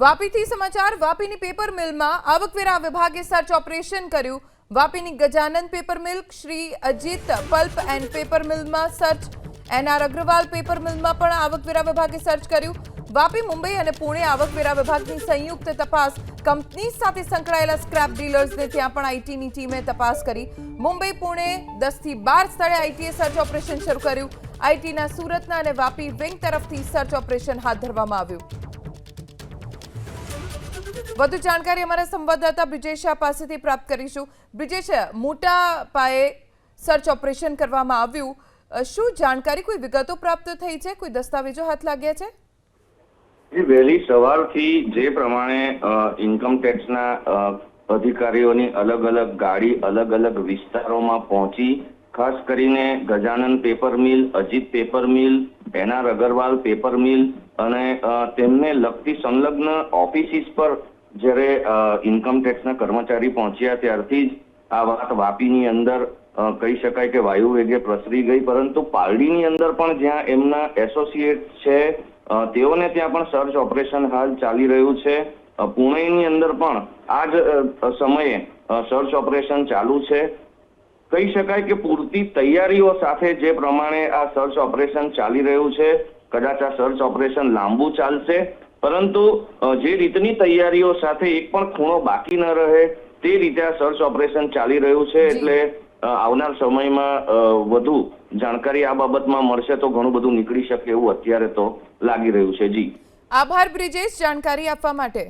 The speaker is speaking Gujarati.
વાપીથી સમાચાર, વાપીની પેપર મિલમાં આવકવેરા વિભાગે સર્ચ ઓપરેશન કર્યું. વાપીની Gajanand paper mill, Shri Ajit pulp and paper મિલમાં search. NR Agarwal paper મિલમાં પણ આવકવેરા વિભાગે સર્ચ કર્યું. વાપી, મુંબઈ અને પુણે આવકવેરા વિભાગની સંયુક્ત તપાસ. કંપની સાથે સંકળાયેલા સ્ક્રેપ ડીલર્સને ત્યાં પણ આઈટીની ટીમે તપાસ કરી. મુંબઈ, પુણે દસથી બાર સ્થળે આઈટીએ સર્ચ ઓપરેશન શરૂ કર્યું. આઈટીના સુરતના અને વાપી વિંગ તરફથી સર્ચ ઓપરેશન હાથ ધરવામાં આવ્યું. વધુ જાણકારી અમારા સંવાદદાતા બ્રિજેશ શાહ પાસેથી પ્રાપ્ત કરીશું. બ્રિજેશ, મોટા પાયે સર્ચ ઓપરેશન કરવામાં આવ્યું. શું જાણકારી, કોઈ વિગતો પ્રાપ્ત થઈ છે? કોઈ દસ્તાવેજો હાથ લાગ્યા છે? વહેલી સવારથી જે પ્રમાણે ઇન્કમટેક્સના ઇન્કમ ટેક્સના અધિકારીઓની અલગ અલગ ગાડી અલગ અલગ વિસ્તારોમાં પહોંચી, ખાસ કરીને Gajanand paper mill Ajit paper mill N R Agarwal paper mill તેમને લગતી સંલગ્ન ઓફિસીસ પર જ્યારે ઇન્કમ ટેક્સના કર્મચારી પહોંચ્યા ત્યારથી જ આ વાત વાપીની અંદર કહી શકાય કે વાયુ વેગે પ્રસરી ગઈ, પરંતુ પારડીની અંદર પણ જ્યાં એમના એસોસિએટ છે તેઓને ત્યાં પણ સર્ચ ઓપરેશન હાલ ચાલી રહ્યું છે. પુણેની અંદર પણ આ જ સમયે સર્ચ ઓપરેશન ચાલુ છે. કહી શકાય કે પૂરતી તૈયારીઓ સાથે જે પ્રમાણે આ સર્ચ ઓપરેશન ચાલી રહ્યું છે, કદાચ આ સર્ચ ઓપરેશન લાંબુ ચાલશે પરંતુ જે રીતની તૈયારીઓ સાથે એક પણ ખૂણો બાકી ન રહે તે રીતે આ સર્ચ ઓપરેશન ચાલી રહ્યું છે એટલે આવનાર સમયમાં વધુ જાણકારી આ બાબતમાં મળશે તો ઘણું બધું નીકળી શકે એવું અત્યારે તો લાગી રહ્યું છે. જી. આભાર બ્રિજેશ જાણકારી આપવા માટે.